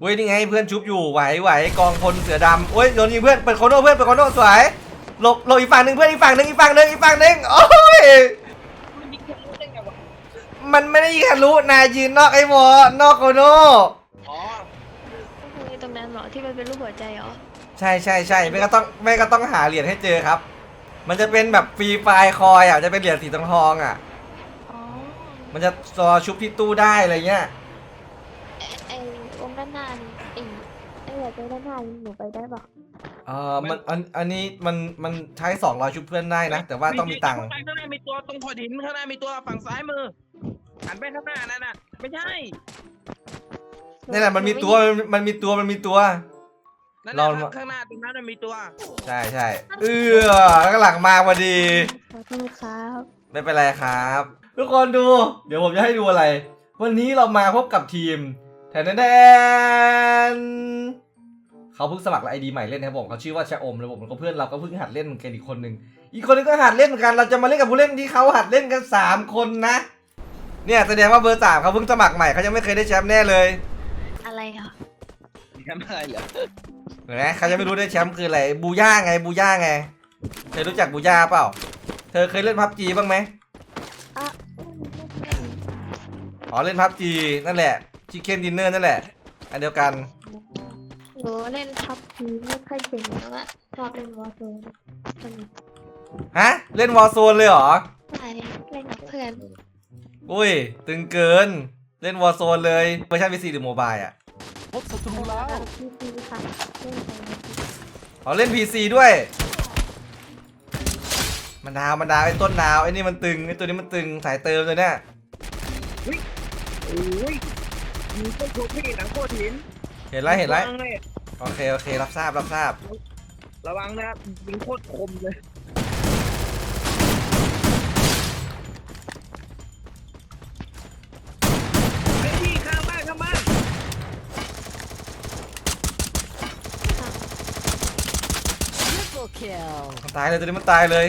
เว้ยนี่ไงเพื่อนชุบอยู่ไหวไหวกองพลเสือดำโอ้ยโดนยิงเพื่อนเปิดโคโน่เพื่อนเปิดโคโน่สวยหลบหลบอีกฝั่งหนึ่งเพื่อนอีกฝั่งหนึ่งอีกฝั่งหนึ่งอีกฝั่งหนึ่งโอ้ยมันยิงทะลุได้ไงวะมันไม่ได้ยิงทะลุนายยืนนอกไอ้วอนอกโคโน่อ๋อก็คือตรงนั้นเหรอที่มันเป็นรูปหัวใจเหรอใช่ใช่ใช่ไม่ก็ต้องไม่ก็ต้องหาเหรียญให้เจอครับ มันจะเป็นแบบฟรีไฟล์คอยอะจะเป็นเหรียญสีทองทองๆอะ อ๋อ มันจะรอชุบที่ตู้ได้อะไรเงี้ย ไอ้ไอ้องค์ด้านหน้านี่ไอ้ไอ้หัวใจด้านหน้านี่หนูไปได้ปะเออมันอันอันนี้มันมันใช้สองร้อยชุบเพื่อนได้นะ แต่ว่าต้องมีตังค์ข้างหน้ามีตัวตรงพอดินข้างหน้ามีตัวฝั่งซ้ายมือหันไปข้างหน้านั่นน่ะ ไม่ใช่นี่แหละมันมีตัวมันมันมีตัวมันมีตัว นั่นเราน่ะข้างหน้าตรงนั้นน่ะมีตัวใช่ใช่เออข้างหลังมาพอดี ขอโทษครับไม่เป็นไรครับ ทุกคนดู เดี๋ยวผมจะให้ดูอะไร วันนี้เรามาพบกับทีมแทนแดน เขาเพิ่งสมัครไอดีใหม่เล่นนะครับผมเขาชื่อว่าชะอมแล้วผมก็เพื่อนเราก็เพิ่งหัดเล่นเหมือนกันอีกคนหนึ่งอีกคนนึงก็หัดเล่นเหมือนกันเราจะมาเล่นกับผู้เล่นที่เขาหัดเล่นกันสามคนนะ เนี่ยแสดงว่าเบอร์สามเขาเพิ่งสมัครใหม่เขายังไม่เคยได้แชมป์แน่เลยอะไรอะทำอะไรเหรอเห็นไหมเขาจะไม่รู้ได้แชมป์คืออะไรบูย่าไงบูย่าไงเคยรู้จักบูย่าเปล่า เธอเคยเล่นพับจีบ้างไหมอะอ๋อเล่นพับจีนั่นแหละชิคเก้นดินเนอร์นั่นแหละ อันเดียวกัน หนูเล่นทับทีไม่ค่อยเก่งแล้วอะชอบเล่นวอร์โซนสนุกฮะ เล่นวอลโซนเลยเหรอ ใช่เล่นกับเพื่อนอุ้ย ตึงเกิน เล่นวอลโซนเลยเวอร์ชันพีซีหรือโมบายอะพบศัตรูแล้วพีซีค่ะเล่นไปอ๋อเล่นพีซีด้วย มันดาวมันดาวไอ้ต้นดาวไอ้นี่มันตึงไอ้ตัวนี้มันตึงสายเติมเลยเนี่ยโอ้ยมีต้นโพธิ์หลังโคตรหินเห็นแล้วเห็นแล้วระวังเลย โอเค โอเค รับทราบ รับทราบ ระวังนะครับยิงโคตรคมเลยไอ้ที่ข้างบ้านข้างบ้าน Triple kill มันตายเลยตัวนี้มันตายเลย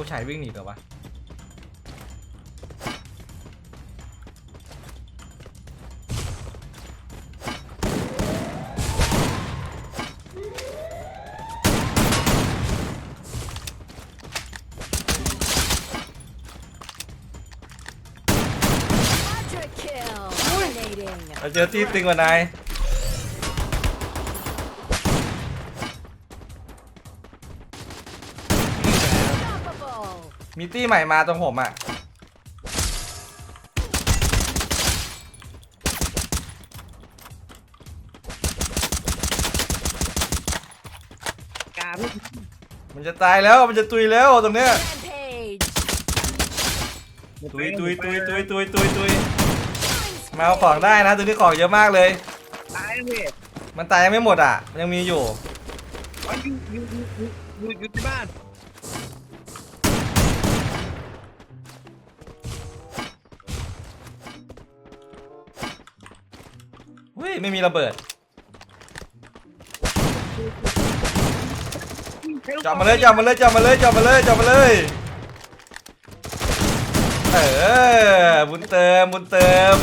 ผู้ชายวิ่งหนีเหรอวะ Quadra kill Dominating เราเจอที่ตึงกว่านาย มีตี้ใหม่มาตรงผมอะ กาพี่มันจะตายแล้วมันจะตุยแล้วตรงเนี้ย Rampage ตุยตุยตุยตุยตุยตุยตุยมาเอาของได้นะตัวนี้ของเยอะมากเลย ตายแล้วพี่มันตายยังไม่หมดอะมันยังมีอยู่ อ๋ออยู่อยู่อยู่อยู่อยู่อยู่ที่บ้าน ไม่มีระเบิดจอดมาเลยจอดมาเลยจอดมาเลยจอดมาเลยจอดมาเลยเออบุญเติมบุญเติม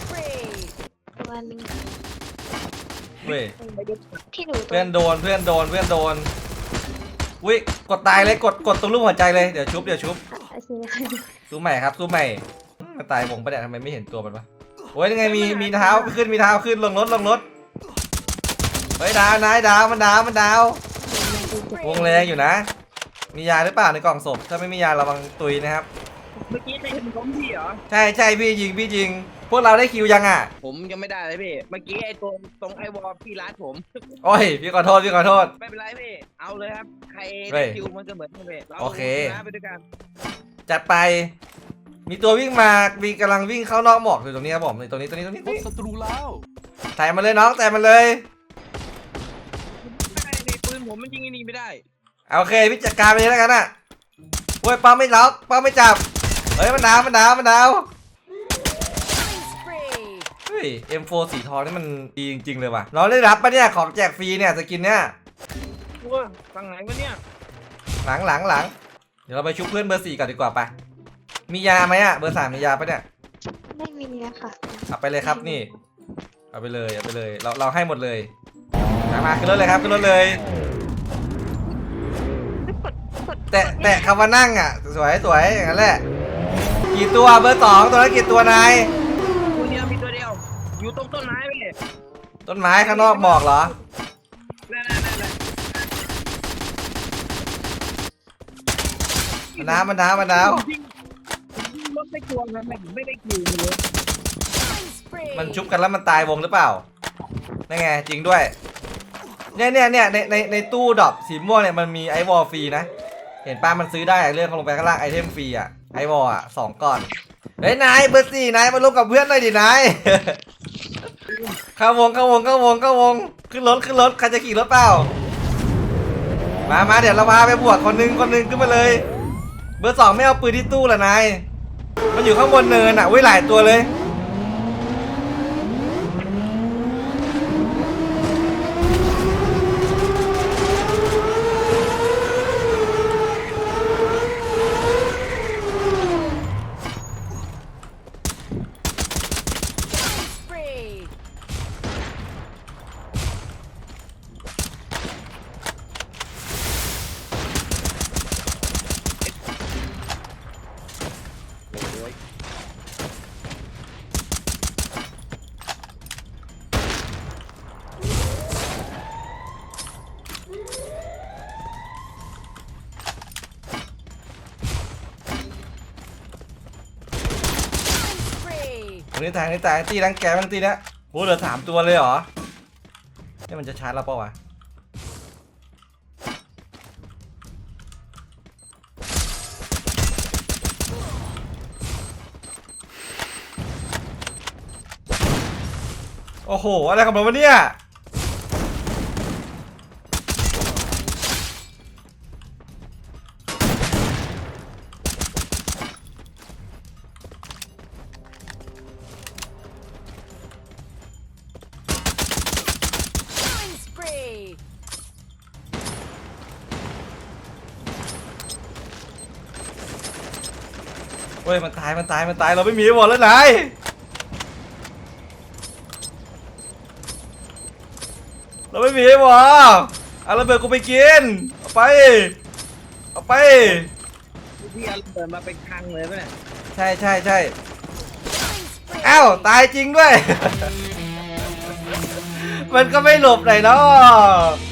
Spree ตัวหนึงเว้ยที่หนูเพื่อนโดนเพื่อนโดนเพื่อนโดนวิกดตายเลยกดกดตรงรูปหัวใจเลยเดี๋ยวชุบเดี๋ยวชุบโอเคสู้ใหม่ครับสู้ใหม่อืมมันตายวงปะเนี่ยทำไมไม่เห็นตัวมันวะโอ้ยยังไงมีมีเท้าขึ้นมีเท้าขึ้นลงรถลงรถเฮ้ยดาวนายดาวมันดาวมันดาววงแรงอยู่นะ มียาหรือเปล่าในกล่องศพถ้าไม่มียาระวังตุยนะครับเมื่อกี้ใครเห็นผมพี่เหรอใช่ใช่พี่ยิงพี่ยิง พวกเราได้คิวยังอะ ผมยังไม่ได้เลยพี่เมื่อกี้ไอ้ตรงตรงไอ้วอลพี่ร้านผมโอ้ยพี่ขอโทษพี่ขอโทษ ไม่เป็นไรพี่เอาเอาเลยครับใครเฮ้ได้ยคิวมันก็เหมือนกันเลยเราโอเคชนะไปด้วยกันจัดไป มีตัววิ่งมา มีกำลังวิ่งเข้านอกหมอกอยู่ตรงนี้ครับผมนี่ตรงนี้ตรงนี้ตรงนี้ตพรงบนี้ศัตรูแล้ว แต่มันเลยน้องแต่มันเลย ไม่ได้ในปืนผมมันยิงไอ้นี่ไม่ได้เอาโอเคพี่จัดการไปเลยแล้วกันอะโว้ยป้าไม่ล็อกป้าไม่จับ เฮ้ยมันดาวมันดาวมันดาว Killing spree. เฮ้ย M4 สีทองนี่มันดีจริง ๆ เลยว่ะน้องได้รับปะเนี่ยของแจกฟรีเนี่ยสกินเนี่ยตัวฝั่งไหนวะเนี่ย หลังหลังหลังเดี๋ยวเราไปชุบเพื่อนเบอร์สี่ก่อนดีกว่าไป มียาไหมอะเบอร์สามมียาปะเนี่ยไม่มีอะค่ะเอาไปเลยครับนี่ เอาไปเลยเอาไปเลย เราเราให้หมดเลยมามาขึ้นรถเลยครับขึ้นรถเลยกดกดแตะแตะคำว่านั่งอะ สวยสวยอย่างนั้นแหละ กี่ตัวเบอร์สองตัวนั้นกี่ตัวนายตัวเดียวมีตัวเดียว อยู่ตรงต้นไม้ไปเลยต้นไม้ข้างนอกหมอกเหรอนั่นนั่นนั่นนั่นมันน้ำมันน้ำมันน้ยิงยิงรถไม่ กลัวนะไม่ไม่ได้คิวเลย Killing spree. ำมันชุบกันแล้วมันตายวงหรือเปล่านั่นไงจริงด้วย เนี่ยเนี่ยเนี่ยในในในตู้ดรอปสีม่วงเนี่ยมันมีไอวอลฟรีนะ เห็นป้ามันซื้อได้เรื่องเขาลงไปข้างล่างไอเทมฟรีอะไอวอลอะสองก้อน เฮ้ยนายเบอร์สี่นายมาลงกับเพื่อนหน่อยดินายเข้าวงเข้าวงเข้าวงเข้าวง ขึ้นรถขึ้นรถใครจะขี่รถเปล่า มามาเดี๋ยวเราพาไปบวกคนหนึงคนหนึงขึ้นมาเลย เบอร์สองไม่เอาปืนที่ตู้ละนาย มันอยู่ข้างบนเนินอะอุ้ยหลายตัวเลย Killing spree. ตรงนี้ตายนี่ตายตีรังแกมันตีนะโหเหลือสามตัวเลยเหรอนี่มันจะชาร์จเราเปล่าวะโอ้โห อะไรของมันวะเนี่ย ฮ้ยมันตายมันตายมันตายเราไม่มีบอลแล้วนายเราไม่มีบอลเอาระเบิดกูไปกินเอาไปเอาไปพี่เอาระเบิดมาเป็นคลังเลยปะเนี่ยใช่ใช่ใช่ Killing spree. อ้าวตายจริงด้วย มันก็ไม่หลบหน่อยเนาะ